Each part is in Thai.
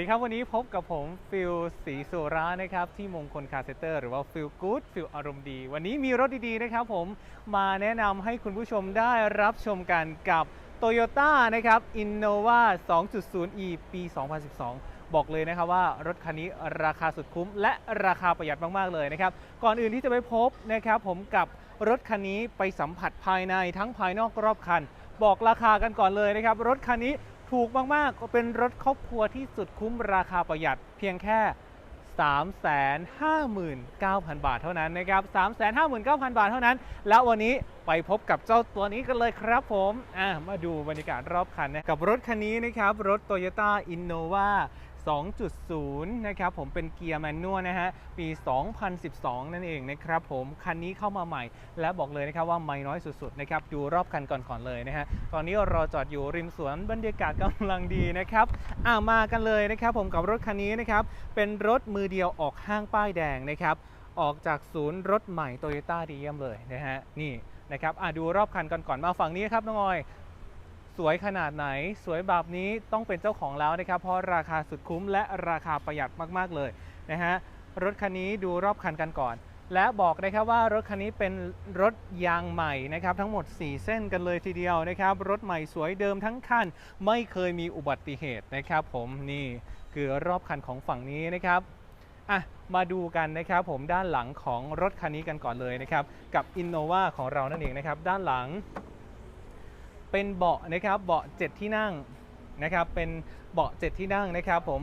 ดีครับ วันนี้พบกับผมฟิลสีสุรานะครับ ที่มงคลคาเซเตอร์หรือว่าฟิลกู๊ดฟิลอารมณ์ดี วันนี้มีรถดีๆนะครับผมมาแนะนำให้คุณผู้ชมได้รับชมกันกับ Toyota นะครับ Innova 2.0e ปี 2012 บอกเลยนะครับว่ารถคันนี้ราคาสุดคุ้ม และราคาประหยัดมาก ๆ เลยนะครับ ก่อนอื่นที่จะไปพบนะครับผมกับรถคันนี้ไปสัมผัสภายในทั้งภายนอกรอบคัน บอกราคากันก่อนเลยนะครับ รถคันนี้ ถูกมากๆก็เป็นรถครอบครัวที่สุดคุ้มราคาประหยัดเพียงแค่ 359,000 บาทเท่านั้นนะครับ 359,000 บาทเท่านั้น แล้ววันนี้ไปพบกับเจ้าตัวนี้กันเลยครับผม อะมาดูบรรยากาศรอบคันนะกับรถคันนี้นะครับ รถ Toyota Innova 2.0 นะครับผมเป็นเกียร์แมนนวลนะฮะ ปี 2012 นั่นเองนะครับผม คันนี้เข้ามาใหม่ และบอกเลยนะครับว่าไม่น้อยสุดๆนะครับ ดูรอบคันก่อนๆเลยนะฮะ ตอนนี้เราจอดอยู่ริมสวนบรรยากาศกำลังดีนะครับ อ่ามากันเลยนะครับผมกับรถคันนี้นะครับ เป็นรถมือเดียวออกห้างป้ายแดงนะครับ ออกจากศูนย์รถใหม่ Toyota ดีเยี่ยมเลยนะฮะ นี่นะครับอ่าดูรอบคันก่อนก่อนๆมาฝั่งนี้ครับน้องออย สวยขนาดไหน สวยแบบนี้ต้องเป็นเจ้าของแล้วนะครับ เพราะราคาสุดคุ้มและราคาประหยัดมากๆเลยนะฮะรถคันนี้ดูรอบคันกันก่อน และบอกนะครับว่ารถคันนี้เป็นรถยางใหม่นะครับ ทั้งหมด 4 เส้นกันเลยทีเดียวนะครับ รถใหม่สวยเดิมทั้งคัน ไม่เคยมีอุบัติเหตุนะครับ ผมนี่คือรอบคันของฝั่งนี้นะครับอะมาดูกันนะครับ ผมด้านหลังของรถคันนี้กันก่อนเลยนะครับ กับ Innova ของเรานั่นเองนะครับ ด้านหลัง เป็นเบาะนะครับเบาะ7ที่นั่งนะครับเป็นเบาะ7ที่นั่งนะครับผม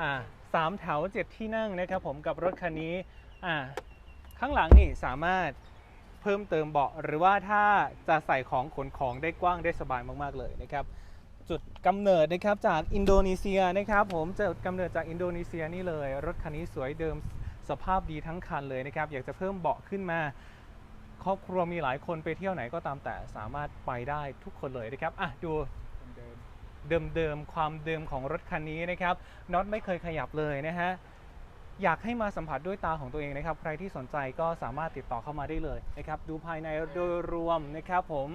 อ่าสามแถว7ที่นั่งนะครับผมกับรถคันนี้อ่าข้างหลังนี่สามารถเพิ่มเติมเบาะหรือว่าถ้าจะใส่ของขนของได้กว้างได้สบายมาก ๆ เลยนะครับ จุดกำเนิดนะครับจากอินโดนีเซียนะครับ ผมจุดกำเนิดจากอินโดนีเซียนี่เลย รถคันนี้สวยเดิมสภาพดีทั้งคันเลยนะครับ อยากจะเพิ่มเบาะขึ้นมา ครอบครัวมีหลายคนไปเที่ยวไหนก็ตามแต่สามารถไปได้ทุกคนเลยนะครับอะดูเดิมๆความเดิมของรถคันนี้นะครับน็อตไม่เคยขยับเลยนะฮะอยากให้มาสัมผัสด้วยตาของตัวเองนะครับ ใครที่สนใจก็สามารถติดต่อเข้ามาได้เลยนะครับ ดูภายในโดยรวมนะครับผม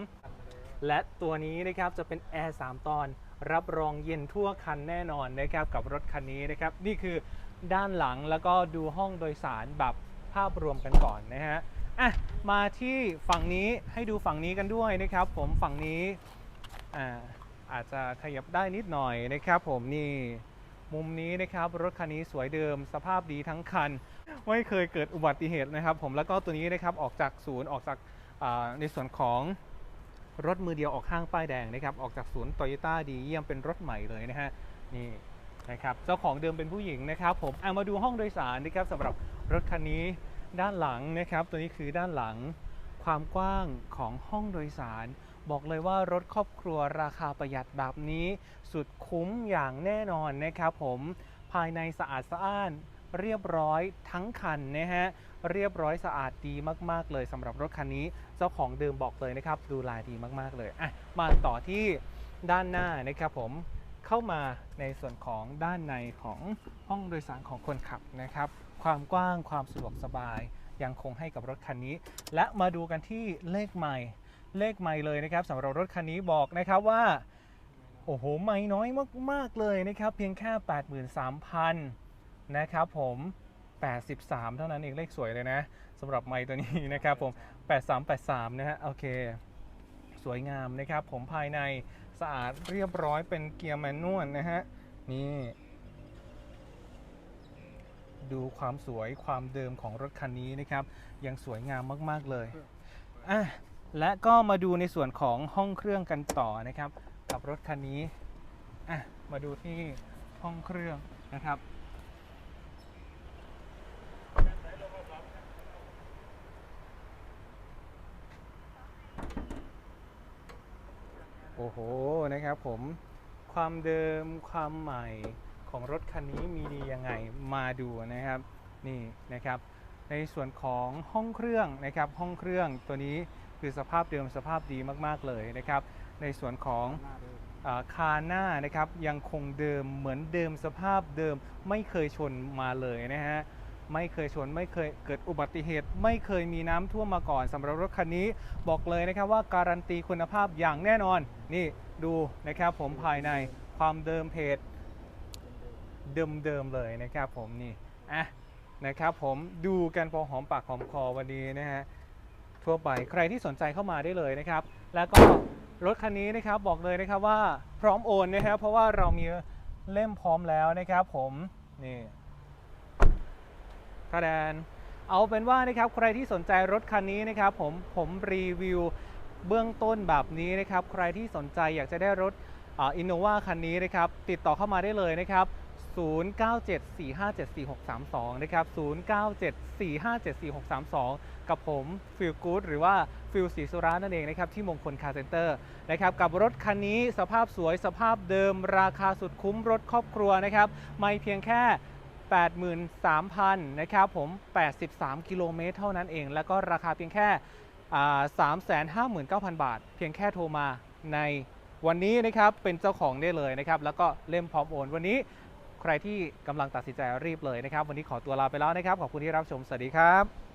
และตัวนี้นะครับจะเป็นแอร์3ตอน รับรองเย็นทั่วคันแน่นอนนะครับกับรถคันนี้นะครับ นี่คือด้านหลังแล้วก็ดูห้องโดยสารแบบภาพรวมกันก่อนนะฮะอะ มาที่ฝั่งนี้ให้ดูฝั่งนี้กันด้วยนะครับ ผมฝั่งนี้อ่าอาจจะขยับได้นิดหน่อยนะครับ ผมนี่มุมนี้นะครับรถคันนี้สวยเดิม สภาพดีทั้งคัน ไม่เคยเกิดอุบัติเหตุนะครับ ผมแล้วก็ตัวนี้นะครับออกจากศูนย์ออกจากาในส่วนของรถมือเดียวออกห้างป้ายแดงนะครับออกจากศูนย์โตโยต้าดีเยี่ยมเป็นรถใหม่เลยนะฮะนี่นะครับเจ้าของเดิมเป็นผู้หญิงนะครับ ผมเอามาดูห้องโดยสารนะครับสำหรับรถคันนี้ ด้านหลังนะครับ ตัวนี้คือด้านหลังความกว้างของห้องโดยสาร บอกเลยว่ารถครอบครัวราคาประหยัดแบบนี้ สุดคุ้มอย่างแน่นอนนะครับผมภายในสะอาดสะอ้านเรียบร้อยทั้งคันนะฮะเรียบร้อยสะอาดดีมาก ๆ เลยสำหรับรถคันนี้ เจ้าของเดิมบอกเลยนะครับ ดูแลดีมาก ๆ เลยอะมาต่อที่ด้านหน้านะครับผมเข้ามาในส่วนของด้านในของห้องโดยสารของคนขับนะครับ ความกว้างความสะดวกสบายยังคงให้กับรถคันนี้ และมาดูกันที่เลขใหม่เลขใหม่เลยนะครับสำหรับรถคันนี้บอกนะครับว่า โอ้โห ไม่น้อยมาก ๆ เลยนะครับ เพียงแค่ 83,000 นะครับผม 83 เท่านั้นเองเลขสวยเลยนะสำหรับไม้ตัวนี้นะครับผม 8383 นะฮะโอเค สวยงามนะครับ ผมภายในสะอาดเรียบร้อยเป็นเกียร์แมนนวลนะฮะนี่ ดูความสวยความเดิมของรถคันนี้นะครับ ยังสวยงามมากๆเลยอะและก็มาดูในส่วนของห้องเครื่องกันต่อนะครับ กับรถคันนี้อะมาดูที่ห้องเครื่องนะครับโอ้โหนะครับผมความเดิมความใหม่ ของรถคันนี้มีดียังไงมาดูนะครับนี่นะครับ ในส่วนของห้องเครื่องนะครับ ห้องเครื่องตัวนี้คือสภาพเดิมสภาพดีมากๆเลยนะครับ ในส่วนของอาคาหน้านะครับยังคงเดิมเหมือนเดิมสภาพเดิมไม่เคยชนมาเลยนะฮะไม่เคยชนไม่เคยเกิดอุบัติเหตุ ไม่เคยมีน้ำท่วมมาก่อนสำหรับรถคันนี้บอกเลยนะครับว่าการันตีคุณภาพอย่างแน่นอน นี่ดูนะครับผมภายในความเดิมเพจ เดิมๆเลยนะครับผมนี่อะนะครับผมดูกันพอหอมปากหอมคอวันนี้นะฮะทั่วไปใครที่สนใจเข้ามาได้เลยนะครับ แล้วก็รถคันนี้นะครับบอกเลยนะครับว่าพร้อมโอนนะครับเพราะว่าเรามีเล่มพร้อมแล้วนะครับผมนี่คะแนนเอาเป็นว่านะครับใครที่สนใจรถคันนี้นะครับผมผมรีวิวเบื้องต้นแบบนี้นะครับ ใครที่สนใจอยากจะได้รถอินโนวาคันนี้นะครับ ติดต่อเข้ามาได้เลยนะครับ 0974574632 นะครับ 0974574632 กับผมฟิลกู๊ดหรือว่าฟิลศรีสุรานั่นเองนะครับที่มงคลคาร์เซ็นเตอร์นะครับกับรถคันนี้สภาพสวยสภาพเดิมราคาสุดคุ้มรถครอบครัวนะครับไม่เพียงแค่ 83,000 นะครับผม 83 กิโลเมตรเท่านั้นเอง แล้วก็ราคาเพียงแค่อ่า359,000 บาท เพียงแค่โทรมาในวันนี้นะครับเป็นเจ้าของได้เลยนะครับ แล้วก็เล่มพร้อมโอนวันนี้ ใครที่กำลังตัดสินใจรีบเลยนะครับ วันนี้ขอตัวลาไปแล้วนะครับ ขอบคุณที่รับชม สวัสดีครับ